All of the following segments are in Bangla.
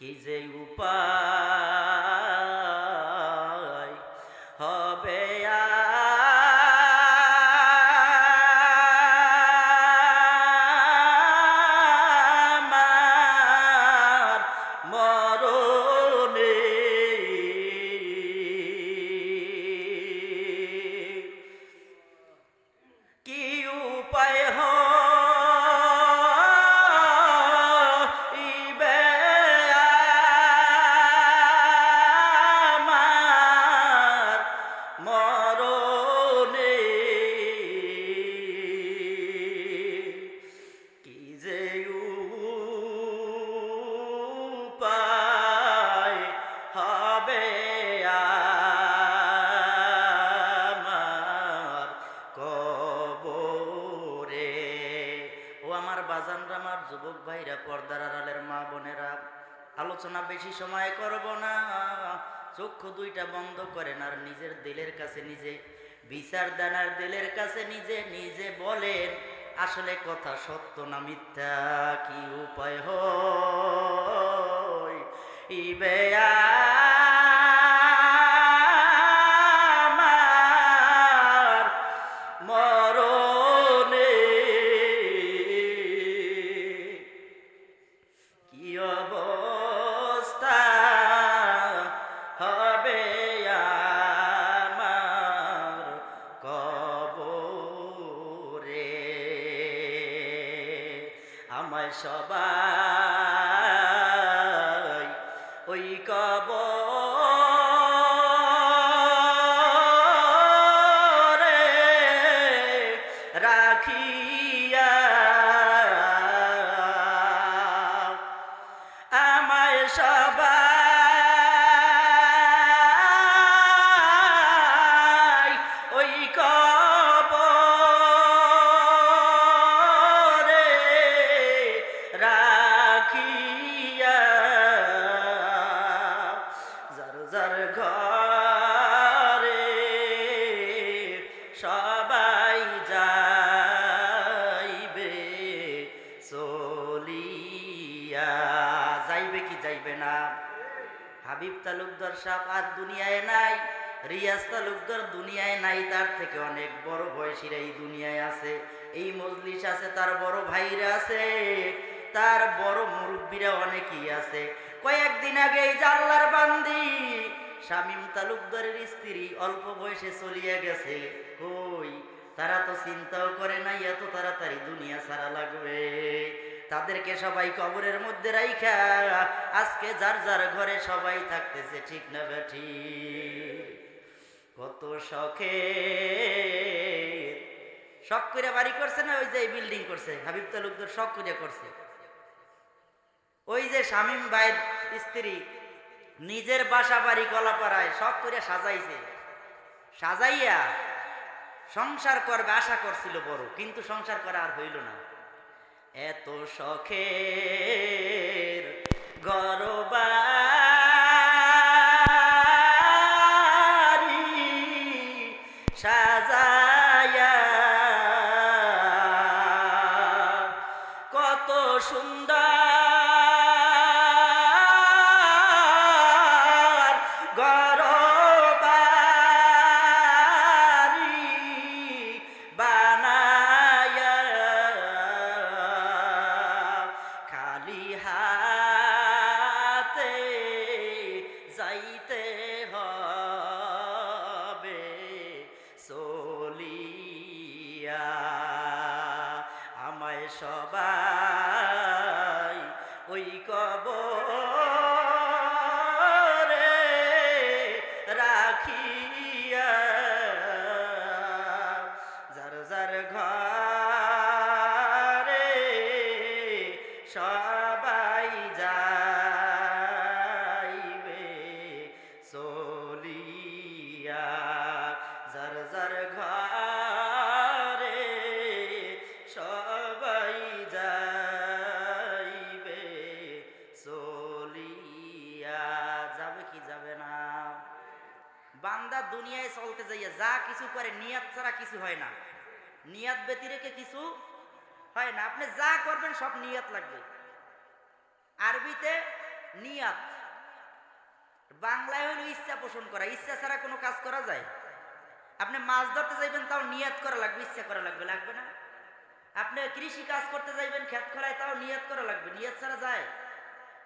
কি যে উপায় আলোচনা বেশি সময় করব না। চক্ষু দুইটা বন্ধ করেন আর নিজের দিলের কাছে নিজে, বিচার দেন আর দিলের কাছে নিজে নিজে বলেন, আসলে কথা সত্য না মিথ্যা, কি উপায় হয়? ইবে যার ঘরে সবাই যাইবে, চলিয়া যাইবে কি যাইবে না? হাবিব তালুকদার সাহেব আর দুনিয়ায় নাই, রিয়াজ তালুকদার দুনিয়ায় নাই, তার থেকে অনেক বড় বয়সীরা এই দুনিয়ায় আছে। এই মজলিস আছে, তার বড় ভাইরা আছে, তার বড় মুরব্বীরা অনেকেই আছে। কয়েকদিন আগে এই জাল্লার বান্দি। শামীম তালুকদারের স্ত্রী অল্প বয়সে চলিয়া গেছে। কই? তারা তো চিন্তাও করে নাই, এত তাড়াতাড়ি দুনিয়া ছাড়া লাগবে। তাদেরকে সবাই কবরের মধ্যে রাইখা। আজকে যার যার ঘরে সবাই থাকতেছে, ঠিক না বেঠি কত শখে। শখ করে বাড়ি করছে না, ওই যে বিল্ডিং করছে? হাবিব তালুকদার শখ করে করছে। ওই যে শামীম ভাইয়ের স্ত্রী, নিজের বাসা বাড়ি কলাপাড়ায় সব করে সাজাইছে। সাজাইয়া সংসার করবে আশা করছিল বড়, কিন্তু সংসার করা আর হইল না। এত শখের গরবারি যার যার ঘরে সবাই যাইবে, চলিয়া যাবে কি যাবে না। বান্দা দুনিয়ায় চলতে যাইয়া যা কিছু করে, নিয়াত ছাড়া কিছু হয় না। নিয়াত ব্যতিরেকে কিছু হয় না। আপনি যা করবেন, সব নিয়াত লাগবে। আরবিতে নিয়াত। বাংলায় হলো ইচ্ছা পোষণ করা। ইচ্ছা ছাড়া কোনো কাজ করা যায়? আপনি মাছ ধরতে যাইবেন, তাও নিয়াত করা লাগবে, ইচ্ছা করা লাগবে লাগবে না? আপনি কৃষি কাজ করতে যাইবেন, ক্ষেত খোলায় তাও নিয়াত করা লাগবে, নিয়াত ছাড়া যায়।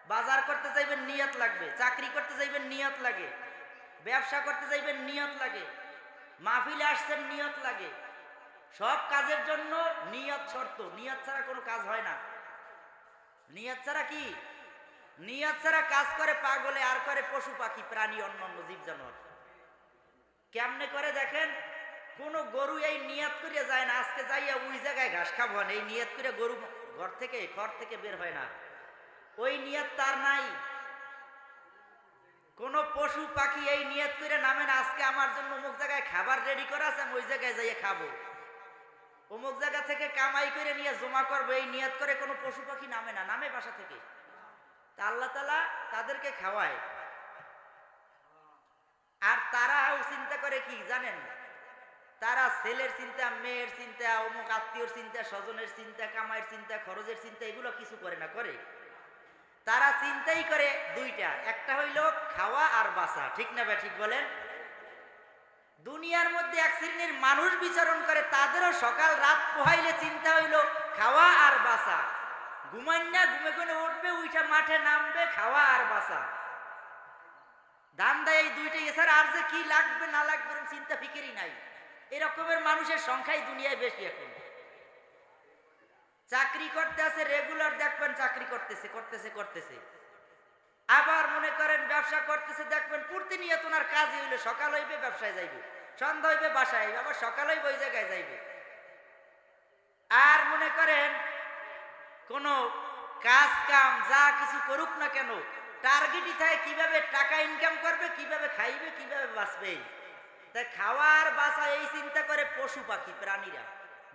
বাজার করতে যাইবেন, নিয়াত লাগবে, চাকরি করতে যাইবেন, নিয়ত লাগে। ব্যবসা করতে যাইবেন, নিয়ত লাগে। মাহফিলে আসছেন, নিয়ত লাগে। সব কাজের জন্য নিয়ত শর্ত, নিয়ত ছাড়া কোনো কাজ হয় না। নিয়ত ছাড়া কি? নিয়ত ছাড়া কাজ করে পাগলে, আর করে পশু পাখি, প্রাণী অন্য অন্য জীব জানোয়ার কেমনে করে দেখেন? কোন গরু এই নিয়ত করে যায় না। আজকে যাইয়া ওই জায়গায় ঘাস খাব এই নিয়ত করে গরু ঘর থেকে ঘর থেকে বের হয় না। ওই নিয়ত তার নাই। কোন পশু পাখি এই নিয়ত করে নামে না। আজকে আমার জন্য অমুক জায়গায় খাবার রেডি করা আছে, আমি ওই জায়গায় যাইয়ে খাব। অমুক জায়গা থেকে কামাই করে নিয়ে জমা করব। এই নিয়ত করে কোনো পশু পাখি নামে না। নামে বাসা থেকে। তা আল্লাহ তালা তাদেরকে খাওয়ায়। আর তারাও চিন্তা করে কি জানেন? তারা ছেলের চিন্তা, মেয়ের চিন্তা, অমুক আত্মীয়র চিন্তা, স্বজনের চিন্তা, কামাইয়ের চিন্তা, খরচের চিন্তা, এগুলো কিছু করে না, করে। তারা চিন্তাই করে দুইটা। একটা হইল খাওয়া আর বাসা ঠিক না বা ঠিক বলেন? দুনিয়ার মধ্যে এক শ্রেণির মানুষ বিচরণ করে, তাদেরও সকাল রাত পোহাইলে চিন্তা হইল খাওয়া আর বাসা ঘুমাই না, ঘুমে ঘুমে উঠবে উইটা মাঠে নামবে, খাওয়া আর বাসা দান দেয় এই দুইটা এছাড়া আর যে কি লাগবে, না লাগবে চিন্তা ফিকিরই নাই। এরকমের মানুষের সংখ্যাই দুনিয়ায় বেশি এখন। চাকরি করতে আছে রেগুলার দেখবেন চাকরি করতেছে করতেছে করতেছে। আবার মনে করেন ব্যবসা করতেছে, দেখবেন প্রতিনিয়ত ওনার কাজ হইলে, সকাল হইবে ব্যবসায় যাইবে, সন্ধ্যা হইবে বাসায় আইবে আবার সকাল হইবে ওই জায়গায় যাইবে। আর মনে করেন কোন কাজ কাম যা কিছু করুক না কেন টার্গেটই থাকে কীভাবে টাকা ইনকাম করবে, কীভাবে খাইবে, কীভাবে বাঁচবে। তাই খাওয়ার বাসা এই চিন্তা করে পশু পাখি, প্রাণীরা,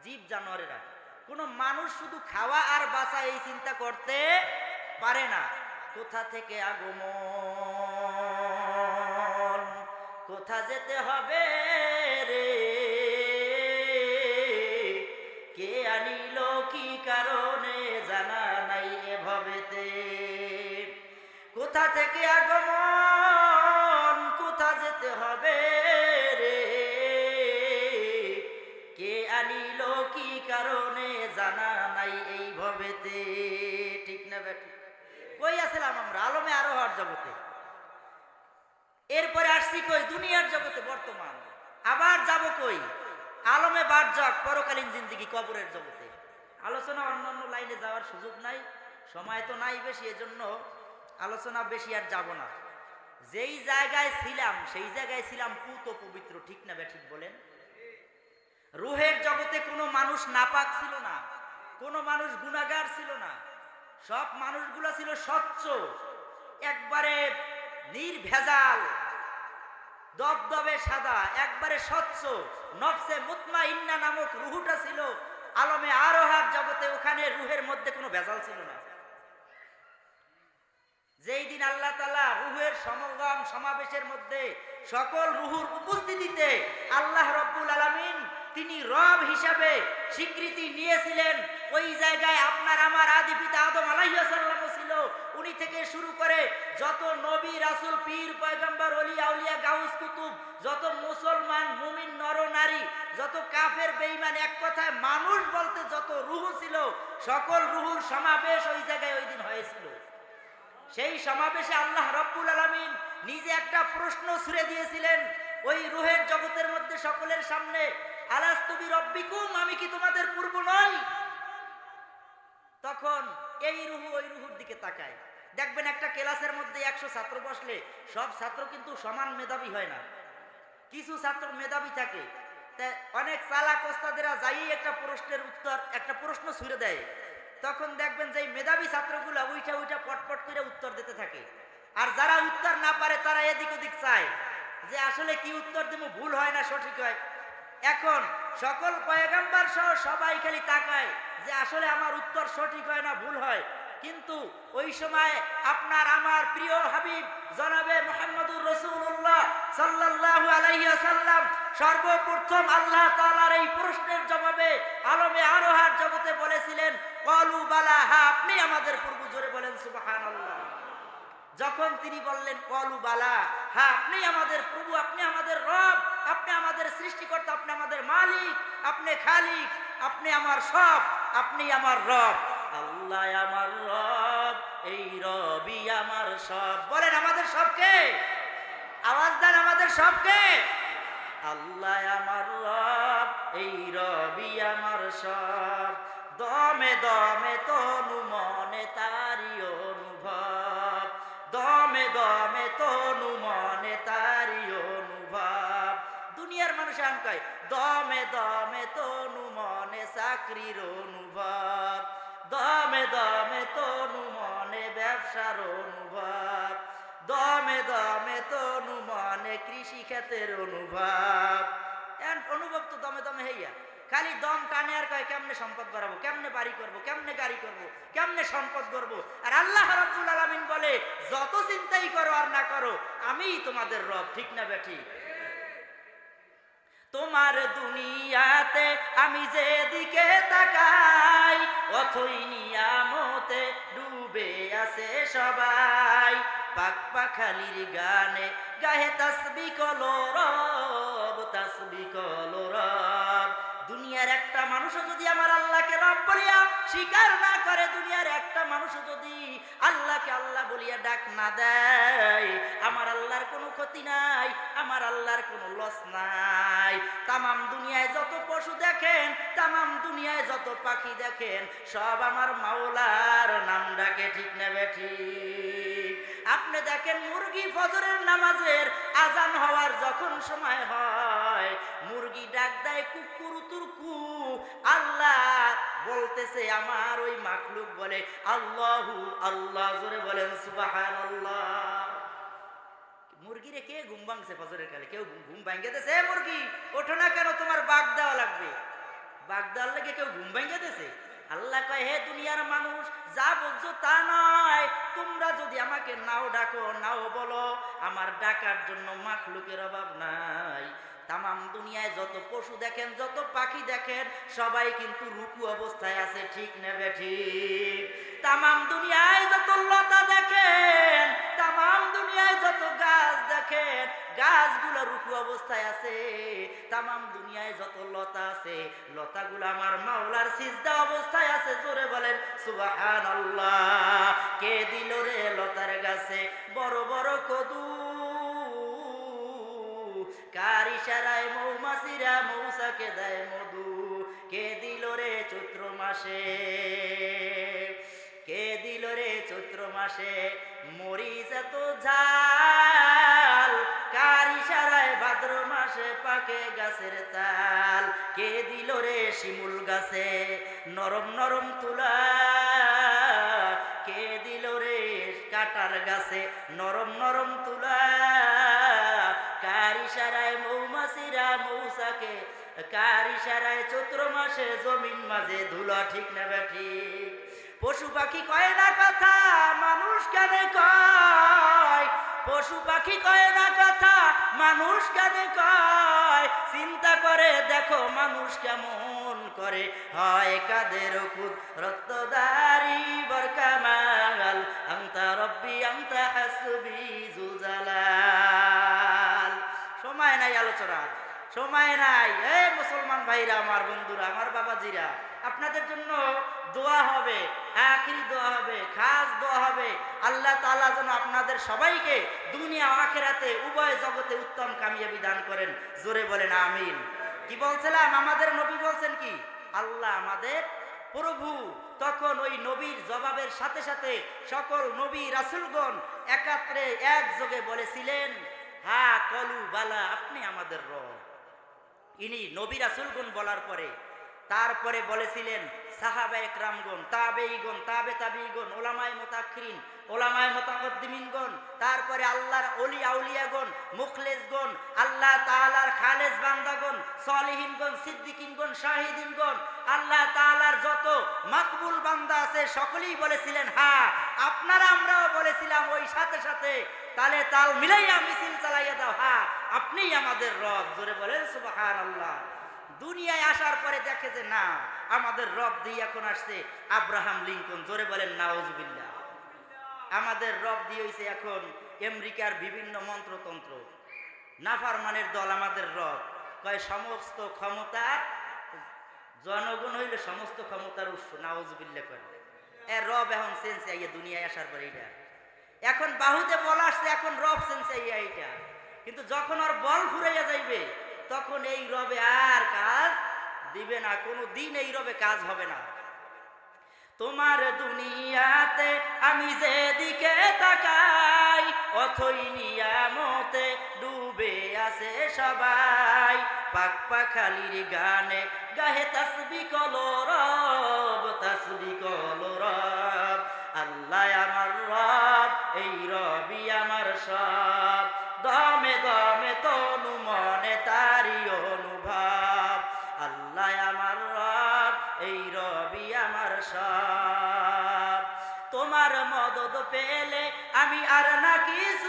জীব জানোয়ারেরা। কোনো মানুষ শুধু খাওয়া আর বাসা এই চিন্তা করতে পারে না। কোথা থেকে আগমন? কোথা যেতে হবে রে? কে আনিল কি কারণে? কোথা থেকে আগমন? কোথা যেতে হবে রে? কে আনিল, কি কারণে জানা নাই এই ভবেতে? ঠিক না বেটি কই আসলাম আমরা? আলমে আরও হওয়ার জগতে। এরপরে আসছি কই? দুনিয়ার জগতে বর্তমান। আবার যাব কই? আলমে বারজক পরকালীন জিন্দিগি কবরের জগতে। আলোচনা অন্যান্য লাইনে যাওয়ার সুযোগ নাই, সময় তো নাই বেশি, এজন্য আলোচনা বেশি আর যাব না। যেই জায়গায় ছিলাম, সেই জায়গায় ছিলাম পুত পবিত্র, ঠিক না ঠিক বলেন? রুহের জগতে কোনো মানুষ নাপাক ছিল না, কোনো মানুষ গুণাগার ছিল না, সব মানুষগুলো ছিল স্বচ্ছ, একবারে নির্ভেজাল, দবদবে সাদা, একবারে স্বচ্ছ, নফসে মুতমা ইন্না নামক রুহুটা ছিল, আলমে আরোহার জগতে, ওখানে রুহের মধ্যে কোনো ভেজাল ছিল না। যেই দিন আল্লাহ তালা রুহের সমাগম সমাবেশের মধ্যে সকল রুহুর উপস্থিতিতে আল্লাহ রব্বুল আলমিন তিনি রব হিসাবে স্বীকৃতি নিয়েছিলেন। ওই জায়গায় আপনার, আমার আদি পিতা আদম আলাইসাল্লাম ছিল। উনি থেকে শুরু করে যত নবী, রাসুল, পীর, পয়গম্বর অলিয়া উলিয়া, গাউস, কুতুব, যত মুসলমান, মুমিন, নর, নারী, যত কাফের বেইমান এক কথায় মানুষ বলতে যত রুহু ছিল, সকল রুহুর সমাবেশ ওই জায়গায় ওই দিন হয়েছিল। সেই সমাবেশে আল্লাহ রব্বুল আলমিন নিজে একটা প্রশ্ন ছুড়ে দিয়েছিলেন, ওই রুহের জগতের মধ্যে সকলের সামনে আলাস্তুবি রব্বিকুম আমি কি তোমাদের পূর্ব নই? তখন এই রুহু ওই রুহুর দিকে তাকায়। দেখবেন একটা ক্লাসের মধ্যে একশো ছাত্র বসলে সব ছাত্র কিন্তু সমান মেধাবী হয় না। কিছু ছাত্র মেধাবী থাকে। অনেক চালাক ওস্তাদেরা যাই একটা প্রশ্নের উত্তর, একটা প্রশ্ন ছুড়ে দেয়। তখন দেখবেন যে মেধাবী ছাত্রগুলো উইটা উইটা পটপট করে উত্তর দিতে থাকে। আর যারা উত্তর না পারে, তারা এদিক ওদিক চায় যে আসলে কি উত্তর দেবো, ভুল হয় না, সঠিক হয়। এখন সকল পয়গাম্বার সহ সবাই খালি তাকায় যে আসলে আমার উত্তর সঠিক হয় না, ভুল হয়। কিন্তু ওই সময় আপনার আমার প্রিয় হাবিব জনাবে মোহাম্মদুর রসুল্লাহ সাল্লাল্লাহু আলাইহি সাল্লাম সর্বপ্রথম আল্লাহ তাআলার এই প্রশ্নের জবাবে আলমে আরোহার জগতে বলেছিলেন, কলু বালা, হা, আপনি আমাদের পূর্ব জোরে বলেন সুবাহান আল্লাহ যখন তিনি বললেন, কলু বালা হ্যাঁ আপনি আমাদের প্রভু, আপনি আমাদের রব, আপনি আমাদের সৃষ্টিকর্তা, আপনি আমাদের মালিক, আপনি খালিক, আপনি আমার সব, আপনি আমার রব। আল্লাহ আমার রব, এই রবি আমার সব। বলেন, আমাদের সবকে? আওয়াজ দেন, আমাদের সবকে? আল্লাহ আমার রব, এই রবি আমার সব। দমে দমে তনু মনে তারি অনুভব। দমে দমে তনু মনে তারি অনুভব। দুনিয়ার মানুষ আম কয়, দমে দমে তনু মনে চাকরির অনুভব। দমে দমে তনু মনে ব্যবসার অনুভব। দমে দমে তনু মনে কৃষি ক্ষেতের অনুভব। অনুভব তো দমে দমে হইয়া। খালি দম টানে আর কয়, কেমনে সম্পদ বাড়াবো, কেমনে বাড়ি করব, কেমনে গাড়ি করব, কেমনে সম্পদ করব আর আল্লাহ রাব্বুল আলামিন বলে, যত চিন্তাই করো আর না করো, আমিই তোমাদের রব, ঠিক না বেঠি তোমার দুনিয়াতে আমি যেদিকে তাকাই, অথই নিয়ামতে ডুবে আছে সবাই। পাক পাখালির গানে গাহে তাসবি কলর তাসবি কলরব দুনিয়ার একটা মানুষও যদি আমার আল্লাহকে রব বলিয়া স্বীকার না করে, দুনিয়ার একটা মানুষও যদি আল্লাহকে আল্লাহ বলিয়া ডাক না দেয়, আমার আল্লাহর কোনো ক্ষতি নাই, আমার আল্লাহর কোনো লস নাই। তামাম দুনিয়ায় যত পশু দেখেন, তামাম দুনিয়ায় যত পাখি দেখেন, সব আমার মাওলার নাম ডাকে, ঠিক নেবে ঠিক? আপনি দেখেন মুরগি ফজরের নামাজের আজান হওয়ার যখন সময় হয় মুরগি ডাক দেয়, কুকুর তুরকু। আল্লাহ বলতেছে, আমার ওই মাখলুক বলে, আল্লাহু জোরে বলেন সুবাহান কে ঘুম ভাঙছে ফজরের কালে? কেউ ঘুম- ভাঙ্গে দেছে মুরগি, ওঠো না কেন, তোমার দেওয়া লাগবে। দেওয়ার লাগে কেউ ঘুম ভাঙ্গে দেছে আল্লাহ কয়, হে দুনিয়ার মানুষ, যা বলছো তা নয়। তোমরা যদি আমাকে নাও ডাকো, নাও বলো, আমার ডাকার জন্য মাখলুকের অভাব নাই। তামাম দুনিয়ায় যত পশু দেখেন, যত পাখি দেখেন, সবাই কিন্তু রুকু অবস্থায় আছে, ঠিক নেবে ঠিক? তামাম দুনিয়ায় যত লতা দেখেন, তামাম দুনিয়ায় যত গাছ দেখেন, গাছগুলো রুকু অবস্থায় আছে। তামাম দুনিয়ায় যত লতা আছে, লতাগুলো আমার মাওলার সিজদা অবস্থায় আছে, জোরে বলেন সুবাহান কে দিল রে লতার গাছে? বড় বড় কদু কার ইশারায় মৌমাছিরা মৌসাকে দেয় মধু। কে দিল রে চৈত্র মাসে? কে দিল রে চৈত্র মাসে? মরিচ এত ঝাল। কার ইশারায় ভাদ্র মাসে পাকে গাছের তাল। কে দিল রে শিমুল গাছে? নরম নরম তুলা। কে দিল রে কাটার গাছে? নরম নরম তুলা। ইশারায় মৌমাছিরা মৌসাকে, কার ইশারায় চৈত্র মাসে জমিন মাঝে ঠিক ঠিক? পশু পাখি কয় না কথা, মানুষ কেন কয়? পশু পাখি কয় না কথা, মানুষ কেন কয়? চিন্তা করে দেখো মানুষ কেমন করে, হয় কাদের খুদ? রক্তদারি বরকামাল, আন্তা রব্বি, আন্তা হাসবি নাই আলোচনার সময় নাই। এই মুসলমান ভাইরা, আমার বন্ধুরা, আমার বাবাজিরা, আপনাদের জন্য দোয়া হবে, আখিরি দোয়া হবে, খাস দোয়া হবে। আল্লাহ তাআলা যেন আপনাদের সবাইকে দুনিয়া আখেরাতে উভয় জগতে উত্তম কামিয়াবি দান করেন। জোরে বলেন, আমিন। কি বলছিলাম? আমাদের নবী বলছেন কি? আল্লাহ আমাদের প্রভু। তখন ওই নবীর জবাবের সাথে সাথে সকল নবী রাসুলগণ একাত্রে একযোগে বলেছিলেন হা, কলু, বালা, আপনি আমাদের রব। ইনি নবী রাসুলগুন বলার পরে, তারপরে বলেছিলেন, সাহাবা একরামগণ তাবেইগণ তাবে তাবিগণ, ওলামায় মোতাক্ষরিন ওলামায় মোতাকদ্দিমিনগণ, তারপরে আল্লাহর অলি আউলিয়াগণ, মুখলেসগণ, আল্লাহ তাআলার খালেজ বান্দাগণ, সলিহিনগণ, সিদ্দিকিনগণ, শাহিদিনগণ, আল্লাহ তাআলার যত মাকবুল বান্দা আছে, সকলেই বলেছিলেন হ্যাঁ আপনারা আমরাও বলেছিলাম, ওই সাথে সাথে তালে তাল মিলাইয়া মিছিল চালাইয়া দাও। হ্যাঁ আপনিই আমাদের রব। জোরে বলেন সুবাহান আল্লাহ দুনিয়ায় আসার পরে দেখে যে না, আমাদের রব দিয়ে এখন আসছে আব্রাহাম লিঙ্কন। জোরে বলেন নাওজবিল্লা আমাদের রব দিয়ে হইছে এখন আমেরিকার বিভিন্ন মন্ত্রতন্ত্র। নাফারমানের দল আমাদের রব। কয়, সমস্ত ক্ষমতা জনগণ হইলে সমস্ত ক্ষমতার উৎস। নাউজবিল্লা করে এ রব এখন সেন্স আইয়া দুনিয়ায় আসার পরে এইটা। এখন বাহুতে বল আসছে, এখন রব সেন্স আইয়া এইটা কিন্তু যখন ওর বল ফুরাইয়া যাইবে, তখন এই রবে আর কাজ দিবে না, কোনো দিন এই রবে কাজ হবে না। তোমার দুনিয়াতে আমি যেদিকে তাকাই, অথই নিয়ামতে ডুবে আছে সবাই। পাক পাখালির গানে গাহে তাসবি কলরব তাসবি কলরব আল্লাহ আমার রব এই রবি আমার সব। দমে দমে তনু মনে তারি অনুভব। আল্লাহ আমার রব, এই রবি আমার সব। তোমার মদত পেলে আমি আর না কিছু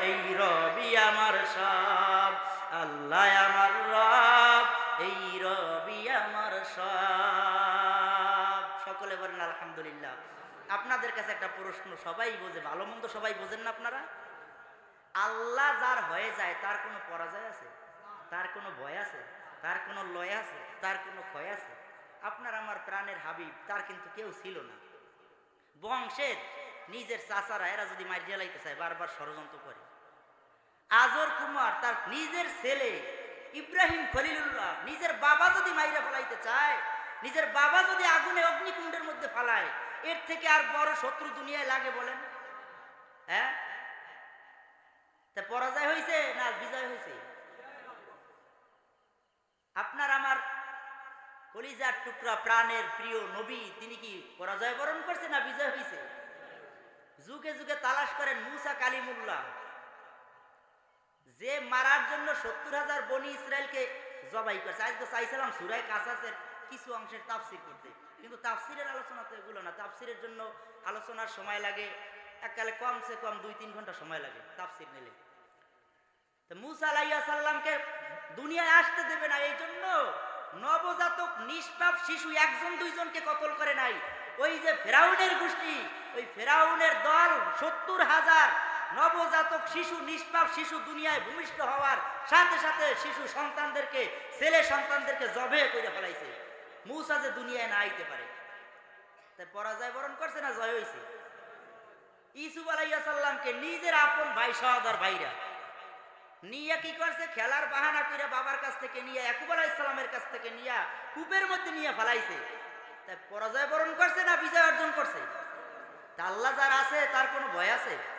এই রবি আমার সব, আল্লাহ আমার রব, এই রবি আমার সব। সকলে বলেন, আলহামদুলিল্লাহ। আপনাদের কাছে একটা প্রশ্ন, সবাই বোঝে, ভালো মন্দ সবাই বোঝেন না আপনারা? আল্লাহ যার হয়ে যায়, তার কোনো পরাজয় আছে? তার কোনো ভয় আছে? তার কোনো লয় আছে? তার কোনো ক্ষয় আছে? আপনার আমার প্রাণের হাবিব, তার কিন্তু কেউ ছিল না। বংশের নিজের চাচারা, এরা যদি মারিয়া লাইতে চায়, বারবার ষড়যন্ত্র করে। আজর কুমার তার নিজের ছেলে ইব্রাহিম খলিলুল্লাহ নিজের বাবা যদি মাইরা ফেলাইতে চায়, নিজের বাবা যদি আগুনে অগ্নিকুণ্ডের মধ্যে ফালায়, এর থেকে আর বড় শত্রু দুনিয়ায় লাগে বলেন? হ্যাঁ? তা পরাজয় হয়েছে না বিজয় হয়েছে আপনার আমার কলিজার টুকরা প্রাণের প্রিয় নবী, তিনি কি পরাজয় বরণ করছে না বিজয় হয়েছে যুগে যুগে তালাশ করেন মুসা কালিমুল্লাহ। যে মারার জন্য সত্তর হাজার বনি ইসরায়েলকে জবাই করছে। আজকে চাইছিলাম সুরায় কাসাসের কিছু অংশের তাফসির করতে, কিন্তু তাফসিরের আলোচনা তো এগুলো না। তাফসিরের জন্য আলোচনার সময় লাগে, এককালে কমসে কম দুই তিন ঘণ্টা সময় লাগে তাফসির নিলে। তো মুসা আলাইয়া সাল্লামকে দুনিয়ায় আসতে দেবে না, এই জন্য নবজাতক নিষ্পাপ শিশু একজন দুইজনকে কতল করে নাই। ওই যে ফেরাউনের গোষ্ঠী, ওই ফেরাউনের দল সত্তর হাজার নবজাতক শিশু, নিষ্পাপ শিশু দুনিয়ায় ভূমিষ্ঠ হওয়ার সাথে সাথে শিশু সন্তানদেরকে, ছেলে সন্তানদেরকে জবে করে ফেলাইছে। মুসা যে দুনিয়ায় না আইতে পারে। তাই পরাজয় বরণ করছে না জয় হয়েছে ইসুফ আলাইয়া সাল্লামকে নিজের আপন ভাই সহদর ভাইরা। নিয়ে কি করছে? খেলার বাহানা করে বাবার কাছ থেকে নিয়ে একুব আলাহ ইসলামের কাছ থেকে নিয়ে, কূপের মধ্যে নিয়ে ফেলাইছে। তাই পরাজয় বরণ করছে না বিজয় অর্জন করছে? তা আল্লাহ যার আছে, তার কোনো ভয় আছে?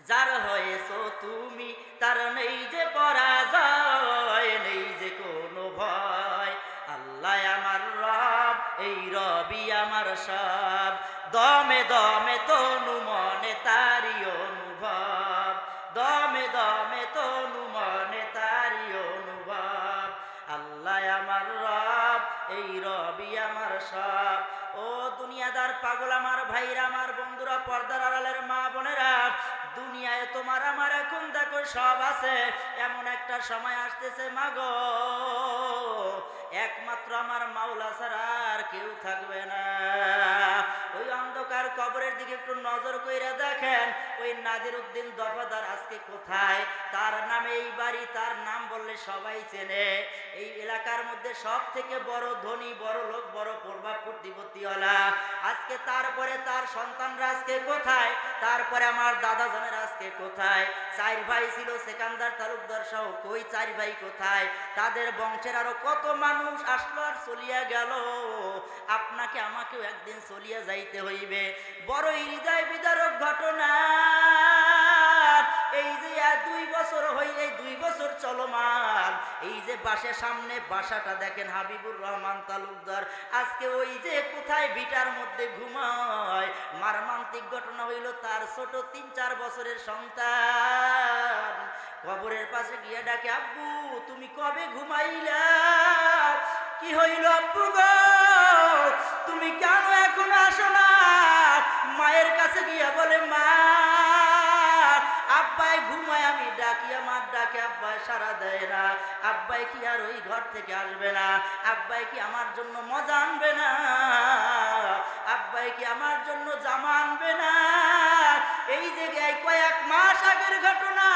যার হয়েছো তুমি, তার নেই যে পরাজয়, নেই যে কোনো ভয়। আল্লাহ আমার রব, এই রবি আমার সব। দমে দমে তনু মনে তারি অনুভব। দমে দমে তনু মনে তারি অনুভব। আল্লাহ আমার রব, এই রবি আমার সব। ও দুনিয়াদার পাগল আমার ভাইরা, আমার বন্ধুরা, পর্দার আড়ালের মা বোনেরা দুনিয়ায় তোমার আমার এখন দেখো সব আছে। এমন একটা সময় আসতেছে, মাগো, একমাত্র আমার মাওলা ছাড়া আর কেউ থাকবে না। ওই অন্ধকার কবরের দিকে একটু নজর কইরা দেখেন, ওই নাদির উদ্দিন দফাদার আজকে কোথায়? তার নামে এই বাড়ি, তার নাম বললে সবাই চেনে। এই এলাকার মধ্যে সব থেকে বড় ধনী, বড় লোক, বড় প্রভাব প্রতিপত্তিওয়ালা। আজকে তারপরে তার সন্তানরা আজকে কোথায়? তারপরে আমার দাদা জানের আজকে কোথায়? চার ভাই ছিল সেকান্দার তালুকদার সহ। কই চার ভাই কোথায়? তাদের বংশের আরও কত মানুষ আসলো আর চলিয়া গেল? আপনাকে আমাকেও একদিন চলিয়া যাইতে হইবে। বড় হৃদয় বিদারক ঘটনা। এই যে দুই বছর হইলে দুই বছর চলমান। বাসের সামনে বাসাটা দেখেন হাবিবুর রহমান তালুকদার। আজকে ওই যে কোথায় বিটার মধ্যে ঘুমায়, মারমান্তিক ঘটনা হইল তার ছোট তিন চার বছরের সন্তান। কবরের পাশে গিয়ে ডাকে, আব্বু, তুমি কবে ঘুমাইলা? কি হইল আব্বু গো? তুমি কেন এখন আসো না? মায়ের কাছে গিয়া বলে, মা আব্বাই ঘুমায়, আমি ডাকি, আমার ডাকে, আব্বাই সারা দেয় না। আব্বাই কি আর ওই ঘর থেকে আসবে না? আব্বাই কি আমার জন্য মজা আনবে না? আব্বাই কি আমার জন্য জামা আনবে না? এই জায়গায় কয়েক মাস আগের ঘটনা।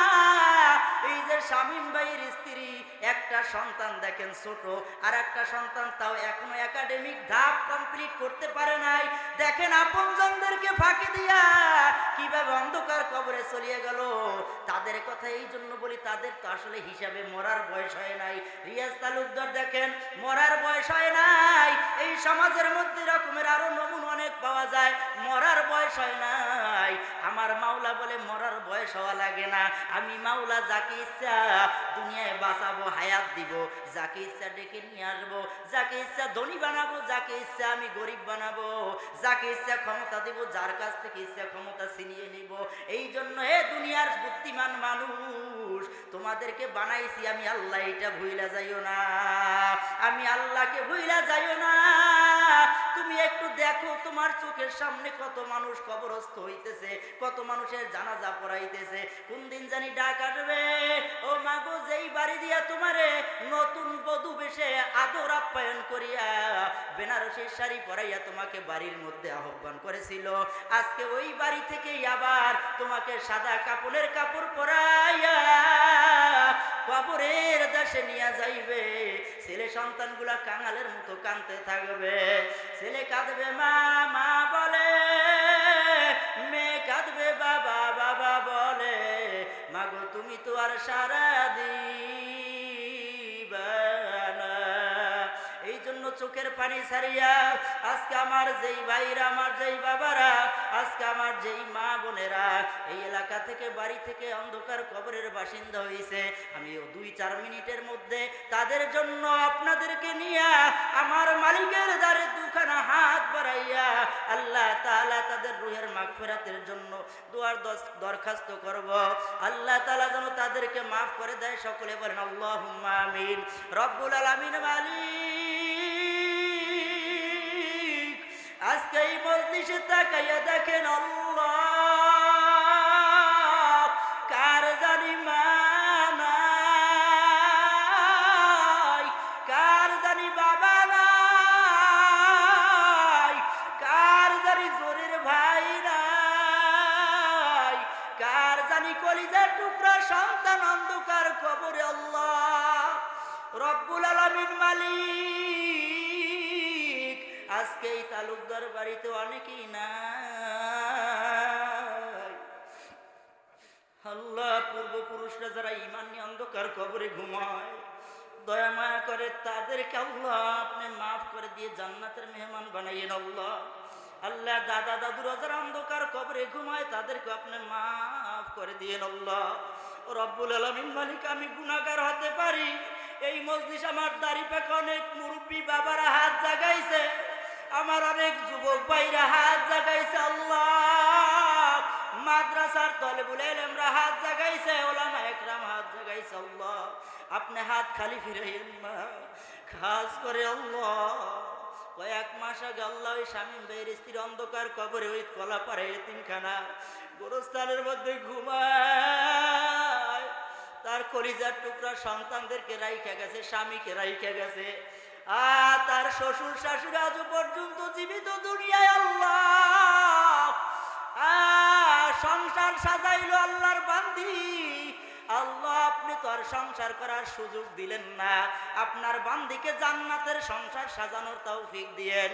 এই যে শামীম ভাইয়ের স্ত্রী, একটা সন্তান দেখেন ছোট, আর একটা সন্তান তাও এখনও একাডেমিক ধাপ কমপ্লিট করতে পারে নাই। দেখেন আপনজনদেরকে ফাঁকি দিয়া কীভাবে অন্ধকার কবরে চলিয়ে গেল। তাদের কথা এই জন্য বলি, তাদের তো আসলে হিসাবে মরার বয়স হয় নাই। রিয়াজ তালুকদার দেখেন, মরার বয়স হয় নাই। এই সমাজের মধ্যে রকমের আরও নমুন অনেক পাওয়া যায়, মরার বয়স হয় নাই। আমার মাওলা বলে, মরার বয়স হওয়া লাগে না। আমি মাওলা, যাকে ইচ্ছা দুনিয়ায় বাঁচাবো, হায়াত দিব। যাকে ইচ্ছা ডেকে নিয়ে আসব, যাকে ইচ্ছা ধনী বানাবো, যাকে ইচ্ছা আমি গরিব বানাবো। যাকে ইচ্ছা ক্ষমতা দিব, যার কাছ থেকে ইচ্ছা ক্ষমতা ছিনিয়ে নিব। এই জন্য হে দুনিয়ার বুদ্ধিমান মানুষ, তোমাদেরকে বানাইছি আমি আল্লাহ, এটা ভুইলা যাইও না। আমি আল্লাহকে ভুইলা যাইও না। তুমি একটু দেখো, তোমার চোখের সামনে কত মানুষ কবরস্থ হইতেছে, কত মানুষের জানাজা পড়াইতেছে। কোন দিন জানি ডাক আসবে, ও মাগো যেই বাড়ি দিয়া তোমারে নতুন বধূ বেশে আদর আপ্যায়ন করিয়া বেনারসের শাড়ি পরাইয়া তোমাকে বাড়ির মধ্যে আহ্বান করেছিল। আজকে ওই বাড়ি থেকেই আবার তোমাকে সাদা কাপড়ের কাপড় পরাইয়া কবরের দেশে নিয়ে যাইবে। ছেলে সন্তানগুলা কাঙালের মতো কানতে থাকবে। ছেলে কাঁদবে, মা মা বলে। মেয়ে কাঁদবে, বাবা বাবা বলে। মাগো, তুমি তো আর সারাদিন চোখের পানি ছাড়িয়া আজকে আমার যেই ভাইরা, আমার যেই বাবারা, আজকে আমার যেই মা বোনেরা এই এলাকা থেকে, বাড়ি থেকে অন্ধকার কবরের বাসিন্দা হয়েছে আমি দুই চার মিনিটের মধ্যে তাদের জন্য আপনাদেরকে নিয়ে আমার মালিকের দ্বারে দুখানা হাত বাড়াইয়া আল্লাহ তাআলা তাদের রুহের মাগফিরাতের জন্য দুয়ার দরখাস্ত করব। আল্লাহ তালা যেন তাদেরকে মাফ করে দেয়, সকলে বলেন আল্লাহুম্মা আমিন। রব্বুল আলামিন মালিক। আজকে এই মজলিসে তাকাইয়া দেখেন আল্লাহ। আল্লাহ। আল্লাহ দাদা দাদুরা যারা অন্ধকার কবরে ঘুমায়, তাদেরকে আপনি মাফ করে দিয়েন আল্লাহ। রব্বুল আলমিন মালিক, আমি গুণাগার হতে পারি। এই মজলিস আমার দাড়ি পাকে অনেক মুরব্বী বাবারা হাত জাগাইছে। আমার অনেক যুবক ভাইরা হাত জাগাইছে আল্লাহ। মাদ্রাসার তলে বলে আমরা হাত জাগাইছে ওলামা একরাম হাত জাগাইছে আল্লাহ। আপনি হাত খালি ফিরাইয়েন না। খাস করে আল্লাহ। কয়েক মাস আগে আল্লাহ ওই স্বামী ভাইয়ের স্ত্রীর অন্ধকার কবরে ওই কলা পারে তিনখানা গোরস্থানের মধ্যে ঘুমায়। তার কলিজার টুকরা সন্তানদেরকে রাইখা গেছে, স্বামীকে রাইখা গেছে। আ তার শ্বশুর শাশুড়ি আজ পর্যন্ত জীবিত দুনিয়ায় আল্লাহ। আ সংসার সাজাইল আল্লাহর বান্দি। আল্লাহ, আপনি তো আর সংসার করার সুযোগ দিলেন না। আপনার বান্দিকে জান্নাতের সংসার সাজানোর তৌফিক দিয়েন।